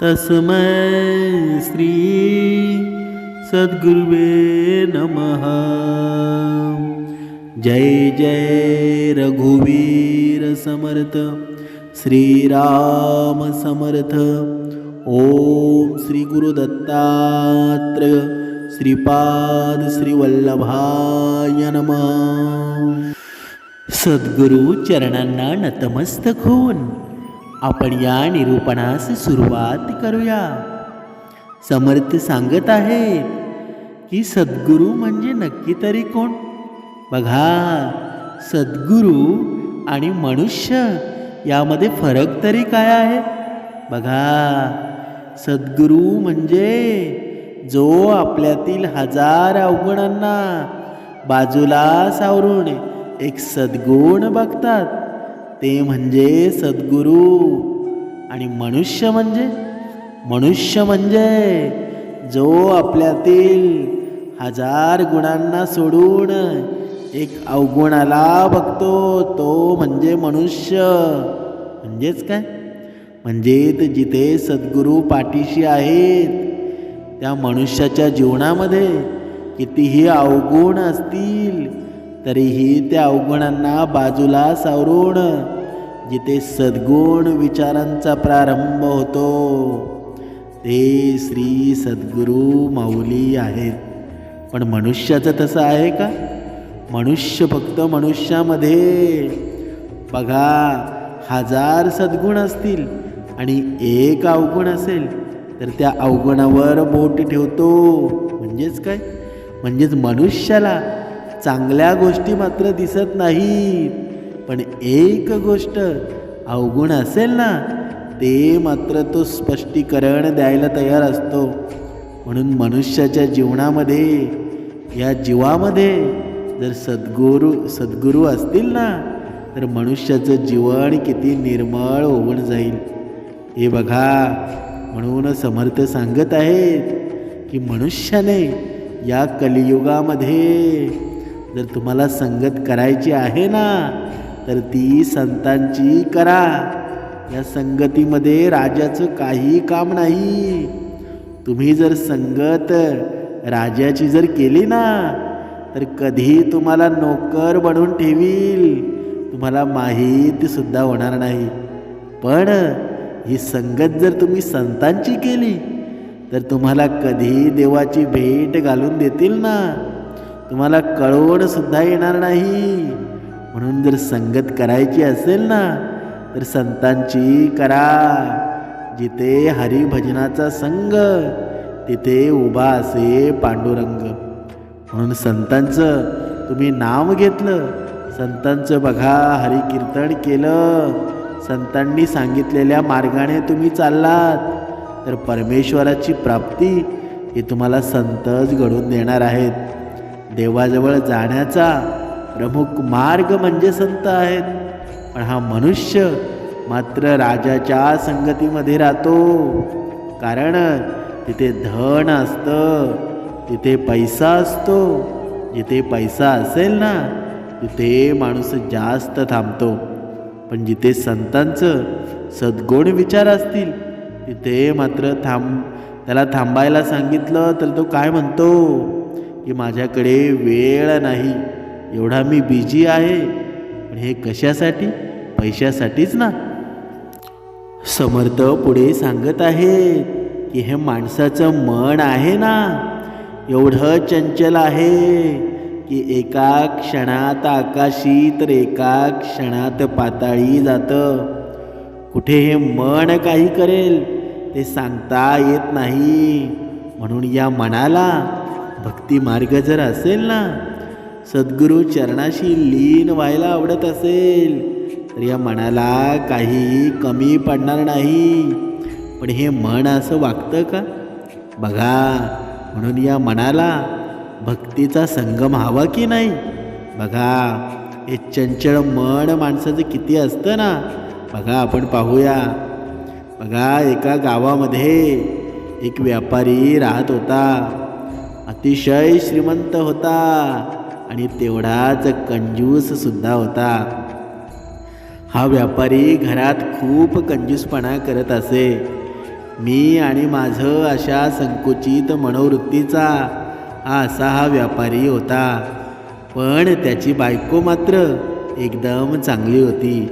तस्मै श्री सद्गुरुवे नमः। जय जय रघुवीर समर्थ श्रीराम समर्थ। ओम श्री गुरुदत्तात्रय श्रीपाद श्रीवल्लभाय नमः। सद्गुरु चरणांना नतमस्तक होऊन आपण या निरूपणास सुरुवात करूया. समर्थ सांगत आहेत की सद्गुरू म्हणजे नक्की तरी कोण? बघा सद्गुरू आणि मनुष्य यामध्ये फरक तरी काय आहे? बघा सद्गुरू म्हणजे जो आपल्यातील हजार अवगुणांना बाजूला सावरून एक सद्गुण बघतात. ते म्हणजे सद्गुरू. आणि मनुष्य म्हणजे? मनुष्य म्हणजे जो आपल्यातील हजार गुणांना सोडून एक अवगुणाला बघतो तो म्हणजे मनुष्य. म्हणजेच काय? म्हणजेच जिथे सद्गुरू पाठीशी आहेत त्या मनुष्याच्या जीवनामध्ये कितीही अवगुण असतील तरीही त्या अवगुणांना बाजूला सावरून जिथे सद्गुण विचारांचा प्रारंभ होतो ते श्री सद्गुरू माऊली आहेत. पण मनुष्याचं तसं आहे का? मनुष्य फक्त मनुष्यामध्ये. बघा हजार सद्गुण असतील आणि एक अवगुण असेल तर त्या अवगुणावर बोट ठेवतो. म्हणजेच काय? म्हणजेच मनुष्याला चांगल्या गोष्टी मात्र दिसत नाहीत. पण एक गोष्ट अवगुण असेल ना ते मात्र तो स्पष्टीकरण द्यायला तयार असतो. म्हणून मनुष्याच्या जीवनामध्ये या जीवामध्ये जर सद्गुरू सद्गुरू असतील ना तर मनुष्याचं जीवन किती निर्मळ होऊन जाईल. हे बघा म्हणून समर्थ सांगत आहेत की मनुष्याने या कलियुगामध्ये जर तुम्हाला संगत करायची आहे ना तर ती संतांची करा. या संगतीमध्ये राजाचं काही काम नाही. तुम्ही जर संगत राजाची जर केली ना तर कधी तुम्हाला नोकर बनवून ठेवील. तुम्हाला माहितीसुद्धा होणार नाही. पण ही संगत जर तुम्ही संतांची केली तर तुम्हाला कधी देवाची भेट घालून देतील ना. तुम्हाला कळवण सुद्धा येणार नाही. म्हणून जर संगत करायची असेल ना तर संतांची करा. जिथे हरिभजनाचा संग तिथे उभा असे पांडुरंग. म्हणून संतांचं तुम्ही नाव घेतलं. संतांचं बघा हरिकीर्तन केलं. संतांनी सांगितलेल्या मार्गाने तुम्ही चाललात. तर परमेश्वराची प्राप्ती ही तुम्हाला संतच घडून देणार आहेत. देवाजवळ जाण्याचा प्रमुख मार्ग म्हणजे संत आहेत. पण हा मनुष्य मात्र राजाच्या संगतीमध्ये राहतो. कारण तिथे धन असतं तिथे पैसा असतो. जिथे पैसा असेल ना तिथे माणूस जास्त थांबतो. पण जिथे संतांचं सद्गुण विचार असतील तिथे मात्र थांब त्याला थांबायला सांगितलं तर तो काय म्हणतो? की माझ्याकडे वेळ नाही. एवढा मी बिझी आहे. पण हे कशासाठी? पैशासाठीच ना. समर्थ पुढे सांगत आहेत की हे माणसाचं मन आहे ना. एवढं चंचल आहे की एका क्षणात आकाशी तर एका क्षणात पाताळी जातं. कुठे हे मन काही करेल ते सांगता येत नाही. म्हणून या मनाला भक्ती मार्ग जर असेल ना सद्गुरू चरणाशी लीन व्हायला आवडत असेल तर या मनाला काही कमी पडणार नाही. पण हे मन असं वागतं का? बघा म्हणून या मनाला भक्तीचा संगम हवा की नाही? बघा हे चंचळ मन माणसाचं किती असतं ना? बघा आपण पाहूया. बघा एका गावामध्ये एक व्यापारी राहत होता. अतिशय श्रीमंत होता आणि तेवढाच कंजूस सुद्धा होता. हा व्यापारी घरात खूप कंजूसपणा करत असे. मी आणि माझं अशा संकुचित मनोवृत्तीचा हा असा हा व्यापारी होता. पण त्याची बायको मात्र एकदम चांगली होती.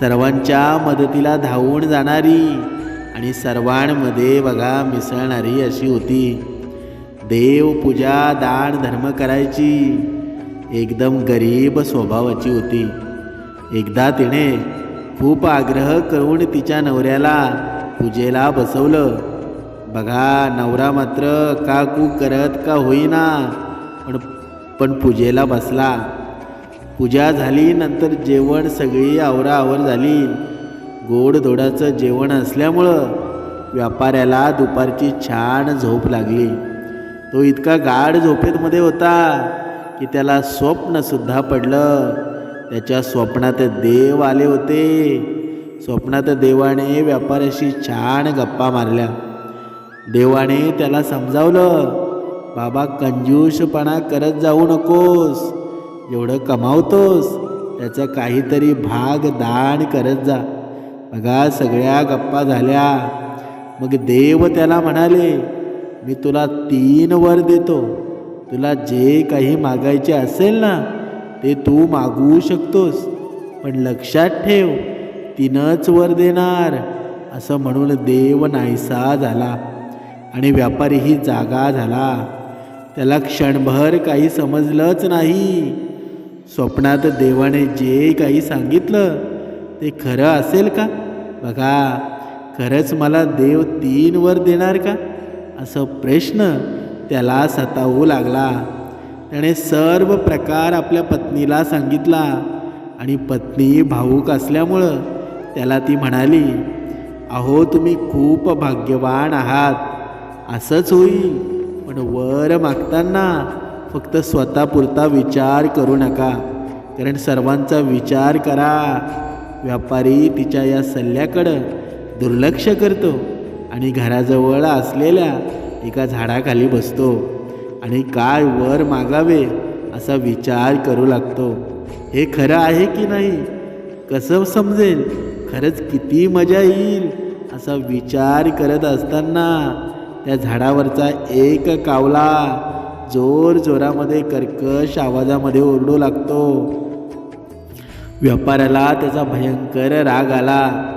सर्वांच्या मदतीला धावून जाणारी आणि सर्वांमध्ये बघा मिसळणारी अशी होती. देव पूजा दान धर्म करायची. एकदम गरीब स्वभावाची होती. एकदा तिने खूप आग्रह करून तिच्या नवऱ्याला पूजेला बसवलं. बघा नवरा मात्र का कू करत का होईना पण पण पूजेला बसला. पूजा झाली नंतर जेवण सगळी आवराआवर झाली. गोडधोडाचं जेवण असल्यामुळं व्यापाऱ्याला दुपारची छान झोप लागली. तो इतका गाढ झोपेतमध्ये होता की त्याला स्वप्नसुद्धा पडलं. त्याच्या स्वप्नात देव आले होते. स्वप्नात देवाने व्यापाऱ्याशी छान गप्पा मारल्या. देवाने त्याला समजावलं बाबा कंजूषपणा करत जाऊ नकोस. जेवढं कमावतोस त्याचा काहीतरी भाग दान करत जा. बघा सगळ्या गप्पा झाल्या. मग देव त्याला म्हणाले मी तुला तीन वर देतो. तुला जे काही मागायचे असेल ना ते तू मागवू शकतोस. पण लक्षात ठेव तीनच वर देणार. असं म्हणून देव नाहीसा झाला आणि व्यापारीही जागा झाला. त्याला क्षणभर काही समजलंच नाही. स्वप्नात देवाने जे काही सांगितलं ते खरं असेल का? बघा खरंच मला देव तीन वर देणार का? असं प्रश्न त्याला सतावू लागला. त्याने सर्व प्रकार आपल्या पत्नीला सांगितला आणि पत्नी भाऊक असल्यामुळं त्याला ती म्हणाली अहो तुम्ही खूप भाग्यवान आहात. असंच होईल. पण वर मागताना फक्त स्वतःपुरता विचार करू नका. कारण सर्वांचा विचार करा. व्यापारी तिच्या या सल्ल्याकडं दुर्लक्ष करतो. आणि घराजवळ असलेल्या एका झाडाखाली बसतो आणि काय वर मागावे असा विचार करू लागतो. हे खरं आहे की नाही? कसं समजेल? खरंच किती मजा येईल? असा विचार करत असताना त्या झाडावरचा एक कावला जोर जोरामध्ये कर्कश आवाजामध्ये ओरडू लागतो. व्यापाऱ्याला त्याचा भयंकर राग आला.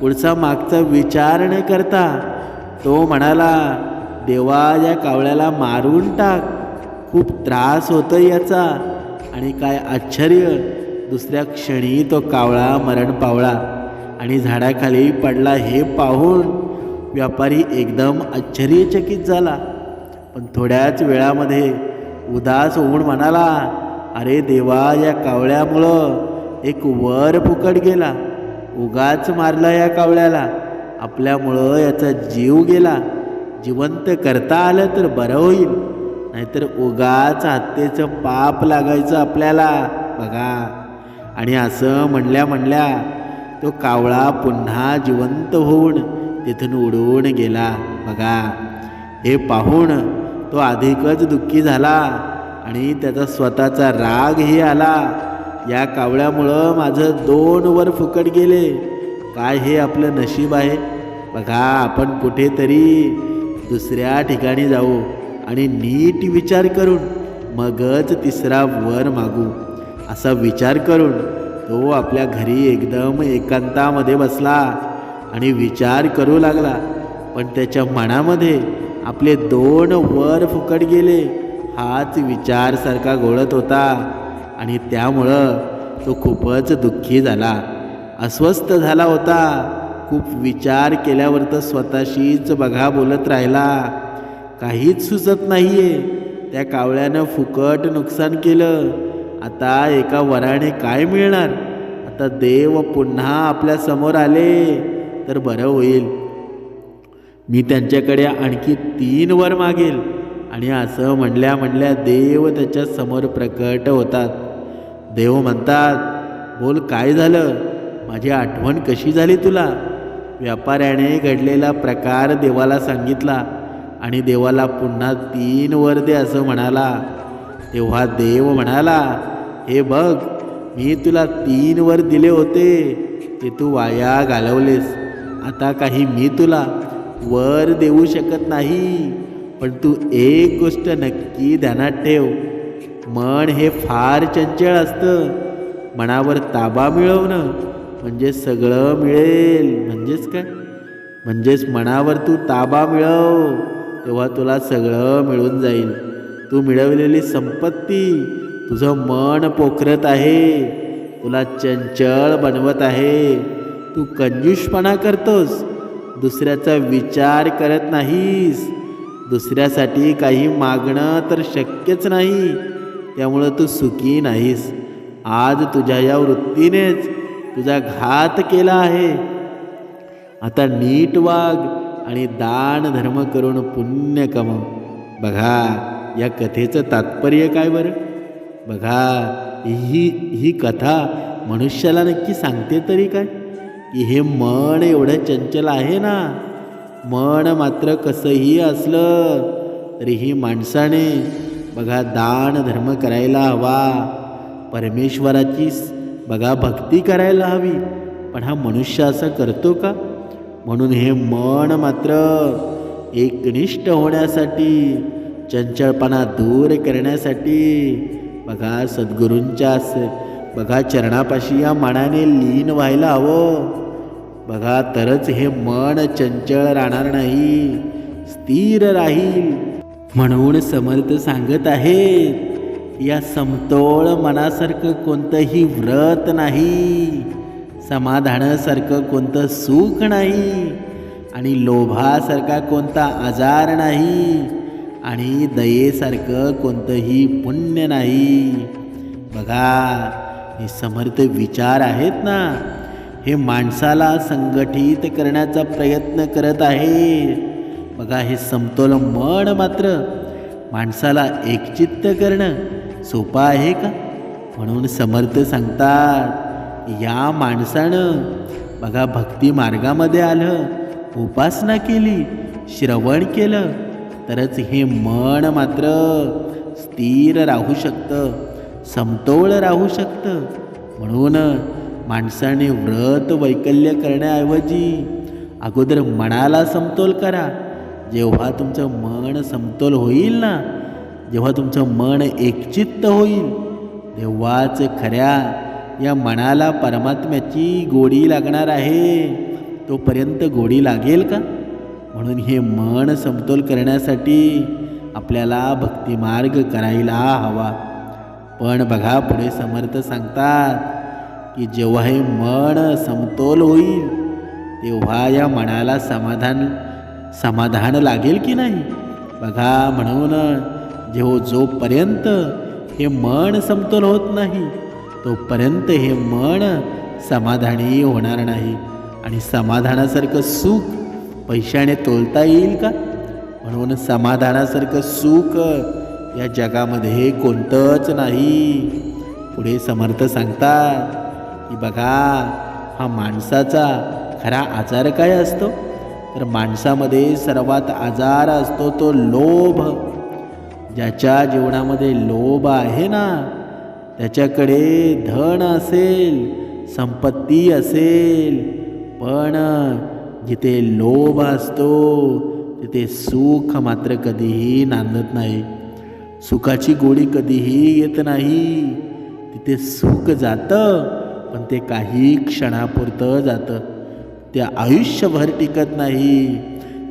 पुढचा मागचा विचार न करता तो म्हणाला देवा या कावळ्याला मारून टाक. खूप त्रास होतो याचा आणि काय आश्चर्य दुसऱ्या क्षणी तो कावळा मरण पावला आणि झाडाखाली पडला हे पाहून व्यापारी एकदम आश्चर्यचकित झाला. पण थोड्याच वेळामध्ये उदास होऊन म्हणाला अरे देवा या कावळ्यामुळं एक वर फुकट गेला. उगाच मारला या कावळ्याला. आपल्यामुळं याचा जीव गेला. जिवंत करता आलं तर बरं होईल. नाहीतर उगाच हत्येचं पाप लागायचं आपल्याला. बघा. आणि असं म्हणल्या म्हणल्या तो कावळा पुन्हा जिवंत होऊन तिथून उडून गेला. बघा. हे पाहून तो अधिकच दुःखी झाला आणि त्याचा स्वतःचा रागही आला. या कावळ्यामुळं माझं दोन वर फुकट गेले. काय हे आपलं नशीब आहे? बघा आपण कुठेतरी दुसऱ्या ठिकाणी जाऊ आणि नीट विचार करून मगच तिसरा वर मागू. असा विचार करून तो आपल्या घरी एकदम एकांतामध्ये बसला आणि विचार करू लागला. पण त्याच्या मनामध्ये आपले दोन वर फुकट गेले हाच विचारसारखा घोळत होता. आणि त्यामुळं तो खूपच दुःखी झाला. अस्वस्थ झाला होता. खूप विचार केल्यावर तर स्वतःशीच बघा बोलत राहिला. काहीच सुचत नाही आहे त्या कावळ्यानं फुकट नुकसान केलं. आता एका वराने काय मिळणार? आता देव पुन्हा आपल्यासमोर आले. तर बरं होईल. मी त्यांच्याकडे आणखी तीन वर मागेल. आणि असं म्हणल्या म्हणल्या देव त्याच्यासमोर प्रकट होतात. देव म्हणतात बोल काय झालं? माझी आठवण कशी झाली तुला? व्यापाऱ्याने घडलेला प्रकार देवाला सांगितला आणि देवाला पुन्हा तीन वर दे असं म्हणाला. तेव्हा देव म्हणाला हे बघ मी तुला तीन वर दिले होते ते तू वाया घालवलेस. आता काही मी तुला वर देऊ शकत नाही पण तू एक गोष्ट नक्की ध्यानात ठेव. मन हे फार चंचल असतं. मनावर ताबा मिळवणं म्हणजे सगळं मिळेल. म्हणजेच काय? म्हणजेच मनावर तू ताबा मिळव तेव्हा तुला सगळं मिळून जाईल. तू मिळवलेली संपत्ती तुझं मन पोखरत आहे. तुला चंचल बनवत आहे. तू कंजूषपणा करतोस. दुसऱ्याचा विचार करत नाहीस. दुसऱ्यासाठी काही मागणं तर शक्यच नाही. त्यामुळं तू सुखी नाहीस. आज तुझ्या या वृत्तीनेच तुझा घात केला आहे. आता नीट वाग आणि दान धर्म करून पुण्य कमव बघा या कथेचं तात्पर्य काय बरं? बघा ही ही कथा मनुष्याला नक्की सांगते तरी काय? की हे मन एवढं चंचल आहे ना? मन मात्र कसंही असलं तरीही माणसाने बघा दान धर्म करायला हवा. परमेश्वराची बघा भक्ती करायला हवी. पण हा मनुष्य असं करतो का? म्हणून हे मन मात्र एकनिष्ठ होण्यासाठी चंचळपणा दूर करण्यासाठी बघा सद्गुरूंच्या बघा चरणापाशी या मनाने लीन व्हायला हवं. बघा तरच हे मन चंचळ राहणार नाही स्थिर राहील. म्हणून समर्थ सांगत आहेत या समतोल मनासारखं कोणतंही व्रत नाही समाधानासारखं कोणतं सुख नाही आणि लोभासारखा कोणता आजार नाही आणि दयेसारखं कोणतंही पुण्य नाही. बघा हे समर्थ विचार आहेत ना हे माणसाला संघटित करण्याचा प्रयत्न करत आहे बघा हे समतोल मन मात्र माणसाला एकचित्त करणं सोपं आहे का? म्हणून समर्थ सांगतात या माणसानं बघा भक्ती मार्गामध्ये आलं उपासना केली श्रवण केलं तरच हे मन मात्र स्थिर राहू शकतं समतोल राहू शकतं. म्हणून माणसाने व्रत वैकल्य करण्याऐवजी अगोदर मनाला समतोल करा जेव्हा तुमचं मन समतोल होईल ना जेव्हा तुमचं मन एकचित्त होईल तेव्हाच खऱ्या या मनाला परमात्म्याची गोडी लागणार आहे. तोपर्यंत गोडी लागेल का? म्हणून हे मन समतोल करण्यासाठी आपल्याला भक्तिमार्ग करायला हवा. पण बघा पुढे समर्थ सांगतात की जेव्हा हे मन समतोल होईल तेव्हा या मनाला समाधान समाधान लागेल की नाही? बघा म्हणून जेव्हा जोपर्यंत हे मन समतोल होत नाही तोपर्यंत हे मन समाधानी होणार नाही. आणि समाधानासारखं सुख पैशाने तोलता येईल का? म्हणून समाधानासारखं सुख या जगामध्ये कोणतंच नाही. पुढे समर्थ सांगतात की बघा हा माणसाचा खरा आजार काय असतो? तर माणसामध्ये सर्वात आजार असतो तो लोभ. ज्याच्या जीवनामध्ये लोभ आहे ना त्याच्याकडे धन असेल संपत्ती असेल पण जिथे लोभ असतो तिथे सुख मात्र कधीही नांदत नाही. सुखाची गोडी कधीही येत नाही. तिथे सुख जातं पण ते काही क्षणापुरतं जातं. ते आयुष्यभर टिकत नाही.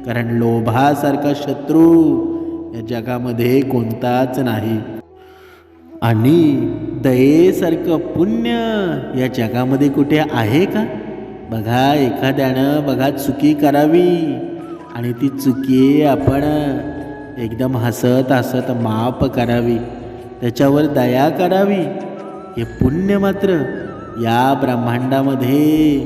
कारण लोभासारखा शत्रू या जगामध्ये कोणताच नाही. आणि दयेसारखं पुण्य या जगामध्ये कुठे आहे का? बघा एखाद्यानं बघा चुकी करावी. आणि ती चुकी आपण एकदम हसत हसत माफ करावी. त्याच्यावर दया करावी. हे पुण्य मात्र या ब्रह्मांडामध्ये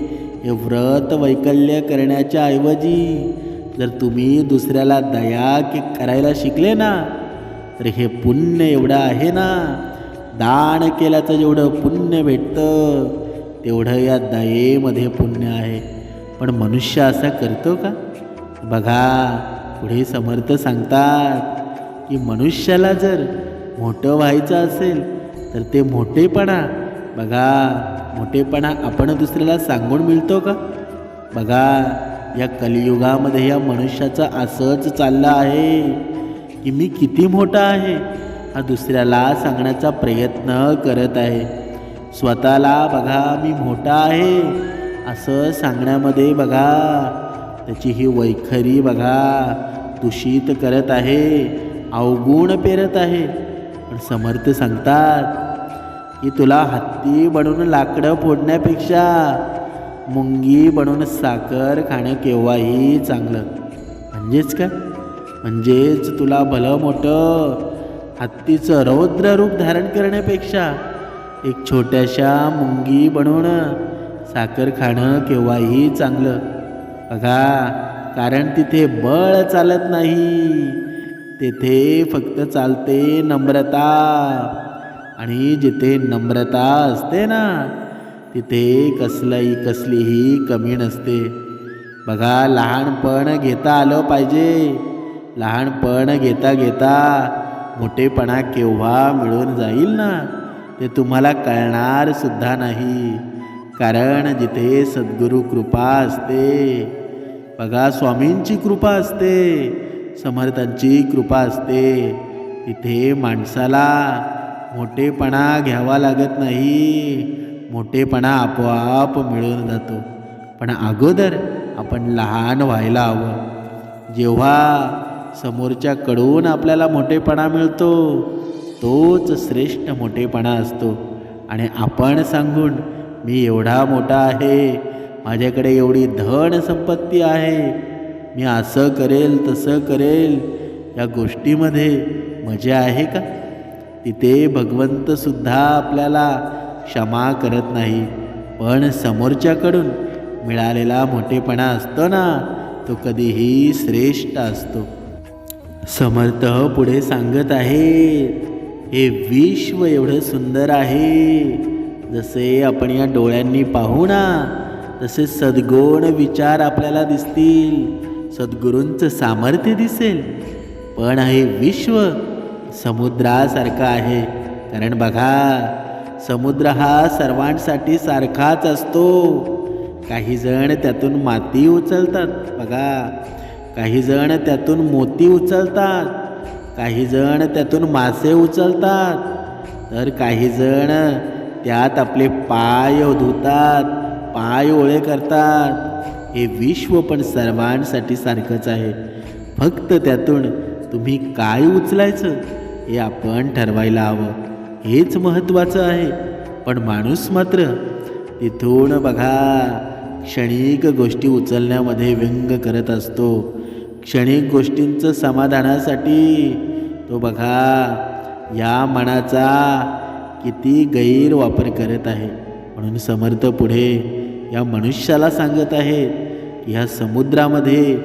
हे व्रत वैकल्य करण्याच्या ऐवजी जर तुम्ही दुसऱ्याला दया की करायला शिकले ना तर हे पुण्य एवढं आहे ना. दान केल्याचं जेवढं पुण्य भेटतं तेवढं या दयेमध्ये पुण्य आहे. पण मनुष्य असा करतो का? बघा पुढे समर्थ सांगतात की मनुष्याला जर मोठं व्हायचं असेल तर ते मोठेपणा बघा मोठेपणा आपण दुसऱ्याला सांगून मिळतो का? बघा या कलियुगामध्ये या मनुष्याचं असंच चाललं आहे की मी किती मोठा आहे हा दुसऱ्याला सांगण्याचा प्रयत्न करत आहे. स्वतःला बघा मी मोठा आहे असं सांगण्यामध्ये बघा त्याची ही वैखरी बघा दूषित करत आहे अवगुण पेरत आहे. पण समर्थ सांगतात की तुला हत्ती बनवून लाकडं फोडण्यापेक्षा मुंगी बनवून साखर खाणं केव्हाही चांगलं. म्हणजेच काय? म्हणजेच तुला भलं मोठं हत्तीचं रौद्र रूप धारण करण्यापेक्षा एक छोट्याशा मुंगी बनवून साखर खाणं केव्हाही चांगलं. बघा कारण तिथे बळ चालत नाही. तेथे फक्त चालते नम्रता. आणि जिथे नम्रता असते ना तिथे कसलंही कसलीही कमी नसते. बघा लहानपण घेता आलं पाहिजे. लहानपण घेता घेता मोठेपणा केव्हा मिळून जाईल ना ते तुम्हाला कळणार सुद्धा नाही. कारण जिथे सद्गुरू कृपा असते बघा स्वामींची कृपा असते समर्थांची कृपा असते तिथे माणसाला मोठेपणा घ्यावा लागत नाही. मोठेपणा आपोआप मिळून जातो. पण अगोदर आपण लहान व्हायला हवं. जेव्हा समोरच्याकडून आपल्याला मोठेपणा मिळतो तोच श्रेष्ठ मोठेपणा असतो. आणि आपण सांगून मी एवढा मोठा आहे माझ्याकडे एवढी धन संपत्ती आहे मी असं करेल तसं करेल या गोष्टीमध्ये मजा आहे का? तिथे भगवंतसुद्धा आपल्याला क्षमा करत नाही. पण समोरच्याकडून मिळालेला मोठेपणा असतो ना तो कधीही श्रेष्ठ असतो. समर्थ पुढे सांगत आहे हे विश्व एवढं सुंदर आहे. जसे आपण या डोळ्यांनी पाहू ना तसे सद्गुण विचार आपल्याला दिसतील. सद्गुरूंचं सामर्थ्य दिसेल. पण हे विश्व समुद्रासारखा आहे. कारण बघा समुद्र हा सर्वांसाठी सारखाच असतो. काही जण त्यातून माती उचलतात बघा. काही जण त्यातून मोती उचलतात काही जण त्यातून मासे उचलतात. तर काही जण त्यात आपले पाय धुतात पाय ओळे करतात. हे विश्व पण सर्वांसाठी सारखंच आहे. फक्त त्यातून तुम्ही काय उचलायचं हे आपण ठरवायला हवं. हेच महत्त्वाचं आहे. पण माणूस मात्र तिथून बघा क्षणिक गोष्टी उचलण्यामध्ये व्यंग करत असतो. क्षणिक गोष्टींचं समाधानासाठी तो बघा या मनाचा किती गैरवापर करत आहे. म्हणून समर्थ पुढे या मनुष्याला सांगत आहे की ह्या समुद्रामध्ये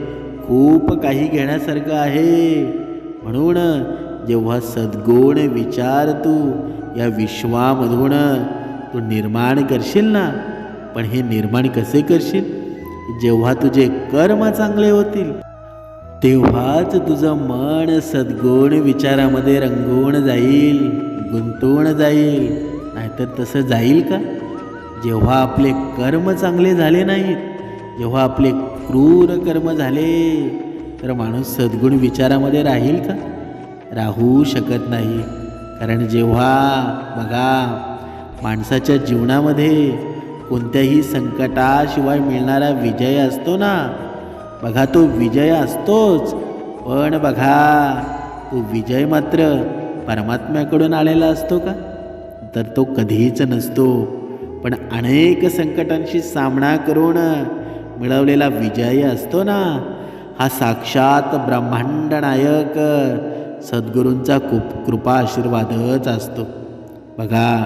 खूप काही घेण्यासारखं आहे. म्हणून जेव्हा सद्गुण विचार तू या विश्वामधून तू निर्माण करशील ना पण हे निर्माण कसे करशील? जेव्हा तुझे कर्म चांगले होतील तेव्हाच तुझं मन सद्गुण विचारामध्ये रंगवून जाईल गुंतवून जाईल. नाहीतर तसं जाईल का? जेव्हा आपले कर्म चांगले झाले नाहीत जेव्हा आपले क्रूर कर्म झाले तर माणूस सद्गुण विचारामध्ये राहील का? राहू शकत नाही. कारण जेव्हा बघा माणसाच्या जीवनामध्ये कोणत्याही संकटाशिवाय मिळणारा विजय असतो ना? बघा तो विजय असतोच. पण बघा तो विजय मात्र परमात्म्याकडून आलेला असतो का? तर तो कधीच नसतो. पण अनेक संकटांशी सामना करून मिळवलेला विजय असतो ना? हा साक्षात ब्रह्मांड नायक. सद्गुरूंचा खूप कृपा आशीर्वादच असतो. बघा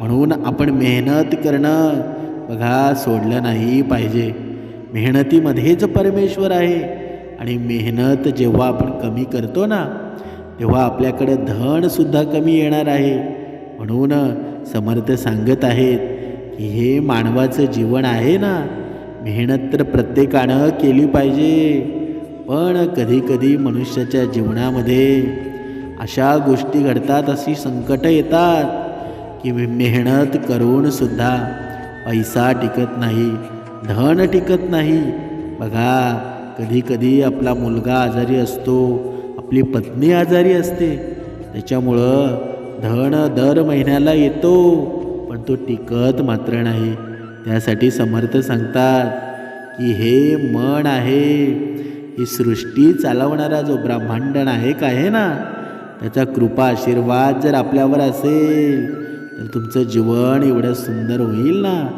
म्हणून आपण मेहनत करणं बघा सोडलं नाही पाहिजे. मेहनतीमध्येच परमेश्वर आहे. आणि मेहनत जेव्हा आपण कमी करतो ना तेव्हा आपल्याकडे धनसुद्धा कमी येणार आहे. म्हणून समर्थ सांगत आहेत की हे मानवाचं जीवन आहे ना मेहनत तर प्रत्येकानं केली पाहिजे. पण कधीकधी मनुष्याच्या जीवनामध्ये अशा गोष्टी घडतात अशी संकटं येतात की मेहनत करूनसुद्धा पैसा टिकत नाही धन टिकत नाही. बघा कधीकधी आपला मुलगा आजारी असतो आपली पत्नी आजारी असते. त्याच्यामुळं धन दर महिन्याला येतो पण तो टिकत मात्र नाही. त्यासाठी समर्थ सांगतात की हे मन आहे ही सृष्टी चालवणारा जो ब्रह्मांड नायक आहे ना त्याचा कृपा आशीर्वाद जर आपल्यावर असेल तर तुमचं जीवन एवढं सुंदर होईल ना.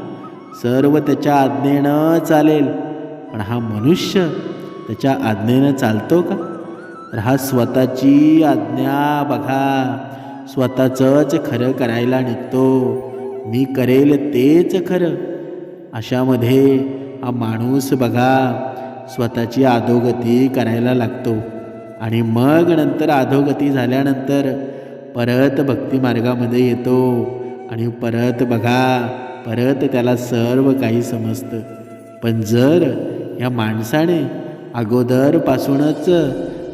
सर्व त्याच्या आज्ञेनं चालेल पण हा मनुष्य त्याच्या आज्ञेनं चालतो का? तर हा स्वतःची आज्ञा बघा. स्वतःचंच खरं करायला निघतो. मी करेल तेच खरं. अशामध्ये हा माणूस बघा स्वतःची अधोगती करायला लागतो. आणि मग नंतर अधोगती झाल्यानंतर परत भक्तिमार्गामध्ये येतो. आणि परत बघा परत त्याला सर्व काही समजतं. पण जर या माणसाने अगोदरपासूनच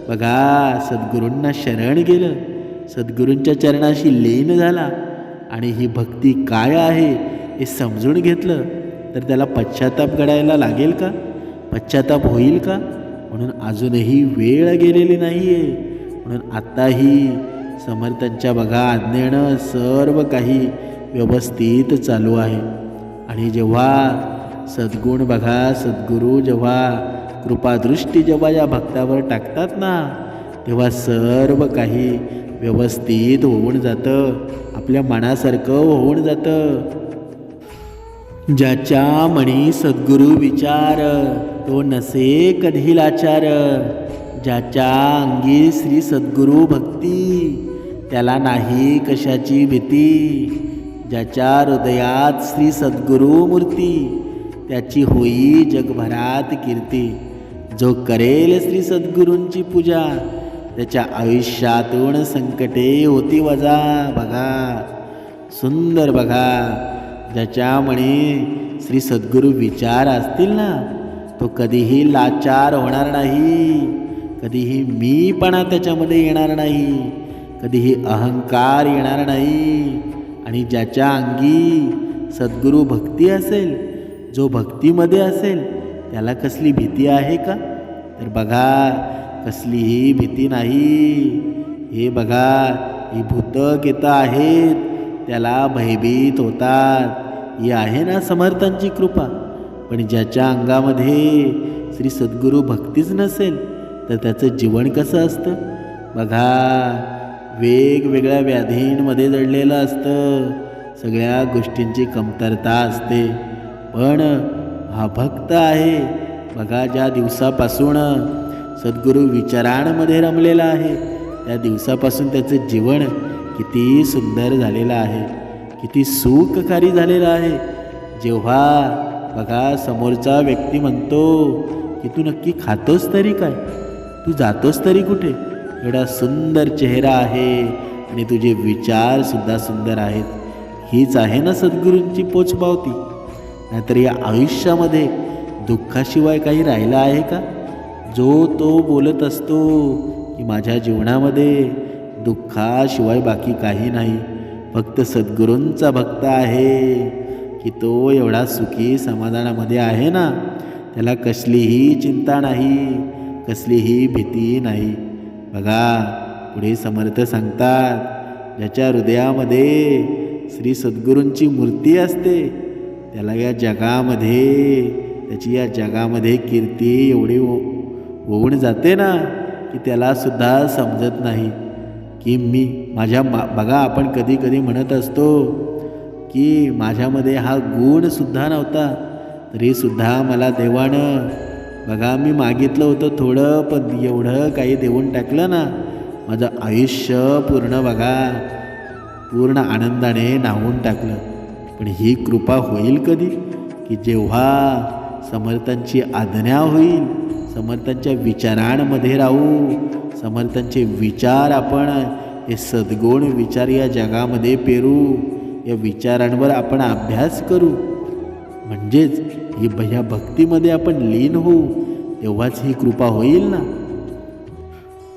बघा सद्गुरूंना शरण गेलं सद्गुरूंच्या चरणाशी लीन झाला आणि ही भक्ती काय आहे हे समजून घेतलं तर त्याला पश्चाताप घडायला लागेल का? पश्चाताप होईल का? म्हणून अजूनही वेळ गेलेली नाही आहे म्हणून आत्ताही समर्थांच्या बघा आज्ञेनं सर्व काही व्यवस्थित चालू आहे. आणि जेव्हा सद्गुण बघा सद्गुरू जेव्हा कृपादृष्टी जेव्हा या भक्तावर टाकतात ना तेव्हा सर्व काही व्यवस्थित होऊन जातं. आपल्या मनासारखं होऊन जातं. ज्याच्या मणी सद्गुरू विचार तो नसे कधी लाचार ज्याच्या अंगी श्री सद्गुरू भक्ती त्याला नाही कशाची भीती. ज्याच्या हृदयात श्री सद्गुरू मूर्ती त्याची होई जगभरात कीर्ती. जो करेल श्री सद्गुरूंची पूजा त्याच्या आयुष्यातून संकटे होती वजा. बघा सुंदर बघा. ज्याच्यामुळे श्री सद्गुरू विचार असतील ना तो कधीही लाचार होणार नाही. कधीही मीपणा त्याच्यामध्ये येणार नाही. कधीही अहंकार येणार नाही. आणि ज्याच्या अंगी सद्गुरू भक्ती असेल जो भक्तीमध्ये असेल त्याला कसली भीती आहे का? तर बघा कसलीही भीती नाही. हे बघा ही भूतक येतं आहेत. त्याला भयभीत होतात. ही आहे ना समर्थांची कृपा. पण ज्याच्या अंगामध्ये श्री सद्गुरू भक्तीच नसेल तर त्याचं जीवन कसं असतं? बघा वेगवेगळ्या व्याधींमध्ये जडलेलं असतं. सगळ्या गोष्टींची कमतरता असते. पण हा भक्त आहे. बघा ज्या दिवसापासून सद्गुरू विचारांमध्ये रमलेला आहे त्या दिवसापासून त्याचं जीवन किती सुंदर झालेलं आहे किती सुखकारी झालेलं आहे. जेव्हा बघा समोरचा व्यक्ती म्हणतो की तू नक्की खातोस तरी काय? तू जातोस तरी कुठे? एवढा सुंदर चेहरा आहे आणि तुझे विचारसुद्धा सुंदर आहेत. हीच आहे ना सद्गुरूंची पोचपावती नाहीतर या आयुष्यामध्ये दुःखाशिवाय काही राहिलं आहे का? जो तो बोलत असतो की माझ्या जीवनामध्ये दुःखाशिवाय बाकी काही नाही. फक्त सद्गुरूंचा भक्त आहे. की तो एवढा सुखी समाधानामध्ये आहे ना? त्याला कसलीही चिंता नाही. कसलीही भीती नाही. बघा पुढे समर्थ सांगतात ज्याच्या हृदयामध्ये श्री सद्गुरूंची मूर्ती असते त्याला या जगामध्ये त्याची या जगामध्ये कीर्ती एवढी हो होऊन जाते ना की त्यालासुद्धा समजत नाही. की मी माझ्या मा बघा आपण कधी कधी म्हणत असतो की माझ्यामध्ये हा गुणसुद्धा नव्हता. तरीसुद्धा मला देवानं बघा मी मागितलं होतं थोडं पण एवढं काही देऊन टाकलं ना. माझं आयुष्य पूर्ण बघा पूर्ण आनंदाने नाहून टाकलं. पण ही कृपा होईल कधी? की जेव्हा समर्थांची आज्ञा होईल समर्थांच्या विचारांमध्ये राहू समर्थांचे विचार आपण हे सद्गुण विचार या जगामध्ये पेरू. या विचारांवर आपण अभ्यास करू. म्हणजेच ही ह्या भक्तीमध्ये आपण लीन होऊ. तेव्हाच ही कृपा होईल ना.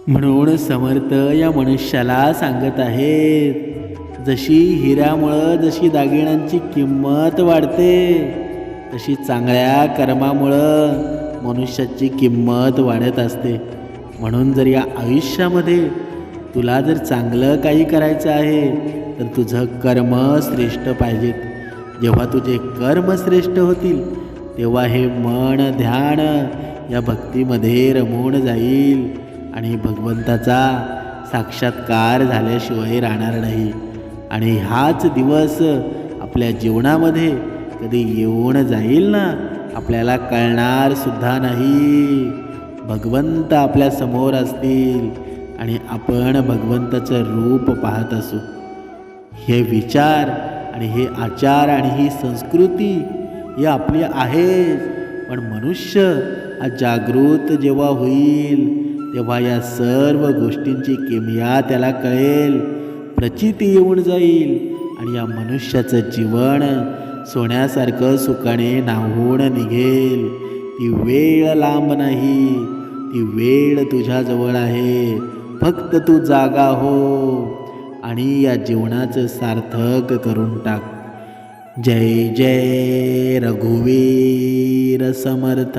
म्हणून समर्थ या मनुष्याला सांगत आहेत जशी हिऱ्यामुळं जशी दागिन्यांची किंमत वाढते तशी चांगल्या कर्मामुळं मनुष्याची किंमत वाढत असते. म्हणून जर या आयुष्यामध्ये तुला जर चांगलं काही करायचं आहे तर तुझं कर्म श्रेष्ठ पाहिजेत. जेव्हा तुझे कर्म श्रेष्ठ होतील तेव्हा हे मन ध्यान या भक्तीमध्ये रमून जाईल आणि भगवंताचा साक्षात्कार झाल्याशिवाय राहणार नाही. आणि हाच दिवस आपल्या जीवनामध्ये कधी येऊन जाईल ना आपल्याला कळणारसुद्धा नाही. भगवंत आपल्यासमोर असतील आणि आपण भगवंताचं रूप पाहत असू. हे विचार आणि हे आचार आणि ही संस्कृती ही आपली आहेच. पण मनुष्य हा जागृत जेव्हा होईल तेव्हा या सर्व गोष्टींची किमया त्याला कळेल. प्रचिती येऊन जाईल आणि या मनुष्याचं जीवन सोन्यासारखं सुखाने नाहून निघेल. ती वेळ लांब नाही ती वेळ तुझ्याजवळ आहे फक्त तू जागा हो आणि या जीवनाचं सार्थक करून टाक. जय जय रघुवीर समर्थ.